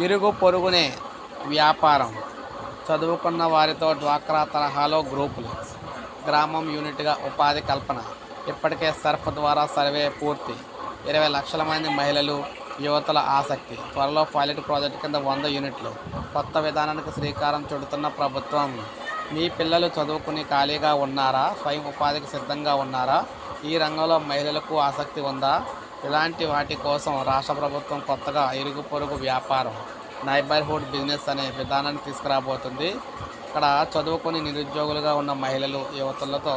ఇరుగు పొరుగునే వ్యాపారం. చదువుకున్న వారితో డ్వాక్రా తరహాలో గ్రూపులు. గ్రామం యూనిట్గా ఉపాధి కల్పన. ఇప్పటికే సర్ఫ్ ద్వారా సర్వే పూర్తి. ఇరవై లక్షల మంది మహిళలు యువతల ఆసక్తి. త్వరలో పైలట్ ప్రాజెక్టు కింద వంద యూనిట్లు. కొత్త విధానానికి శ్రీకారం చుడుతున్న ప్రభుత్వం. మీ పిల్లలు చదువుకుని ఖాళీగా ఉన్నారా? స్వయం ఉపాధికి సిద్ధంగా ఉన్నారా? ఈ రంగంలో మహిళలకు ఆసక్తి ఉందా? ఇలాంటి వాటి కోసం రాష్ట్ర ప్రభుత్వం కొత్తగా ఇరుగు పొరుగు వ్యాపారం నైబర్హుడ్ బిజినెస్ అనే విధానాన్ని తీసుకురాబోతుంది. ఇక్కడ చదువుకొని నిరుద్యోగులుగా ఉన్న మహిళలు యువతులతో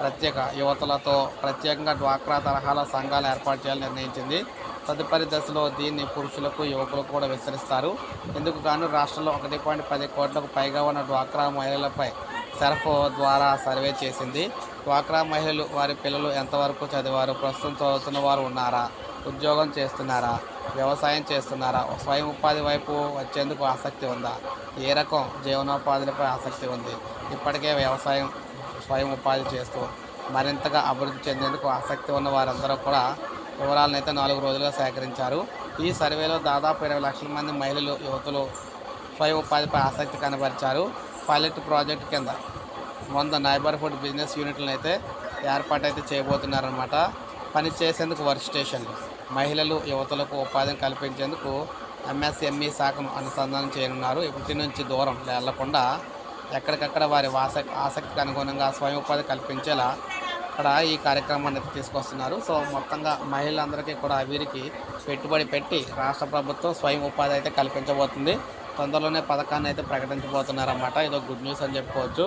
ప్రత్యేక యువతులతో ప్రత్యేకంగా డ్వాక్రా తరహాల సంఘాలు ఏర్పాటు చేయాలని నిర్ణయించింది. తదుపరి దశలో దీన్ని పురుషులకు యువకులకు కూడా విస్తరిస్తారు. ఇందుకు గాను రాష్ట్రంలో ఒకటి పాయింట్ పది కోట్లకు పైగా ఉన్న డ్వాక్రా మహిళలపై సెర్ఫ్ ద్వారా సర్వే చేసింది. డ్వాక్రా మహిళలు వారి పిల్లలు ఎంతవరకు చదివారు ప్రస్తుతం చదువుతున్న వారు ఉన్నారా ఉద్యోగం చేస్తున్నారా వ్యవసాయం చేస్తున్నారా స్వయం ఉపాధి వైపు వచ్చేందుకు ఆసక్తి ఉందా? ఏ రకం జీవనోపాధులపై ఆసక్తి ఉంది? ఇప్పటికే వ్యవసాయం స్వయం ఉపాధి చేస్తూ మరింతగా అభివృద్ధి చెందేందుకు ఆసక్తి ఉన్న వారందరూ కూడా వివరాలను అయితే నాలుగు రోజులుగా సేకరించారు. ఈ సర్వేలో దాదాపు ఇరవై లక్షల మంది మహిళలు యువతులు స్వయం ఉపాధిపై ఆసక్తి కనబరిచారు. పైలట్ ప్రాజెక్ట్ కింద వంద నైబర్హుడ్ బిజినెస్ యూనిట్లను అయితే ఏర్పాటు అయితే చేయబోతున్నారనమాట పని చేసేందుకు వర్క్ స్టేషన్లు మహిళలు యువతలకు ఉపాధిని కల్పించేందుకు ఎంఎస్ఎంఈ శాఖను అనుసంధానం చేయనున్నారు. ఇప్పటి నుంచి దూరం వెళ్ళకుండా ఎక్కడికక్కడ వారి వాస ఆసక్తికి అనుగుణంగా స్వయం ఉపాధి కల్పించేలా అక్కడ ఈ కార్యక్రమాన్ని అయితే తీసుకొస్తున్నారు. సో మొత్తంగా మహిళలందరికీ కూడా వీరికి పెట్టుబడి పెట్టి రాష్ట్ర ప్రభుత్వం స్వయం ఉపాధి అయితే కల్పించబోతుంది. తొందరలోనే పథకాన్ని అయితే ప్రకటించబోతున్నారన్నమాట. ఇదో గుడ్ న్యూస్ అని చెప్పుకోవచ్చు.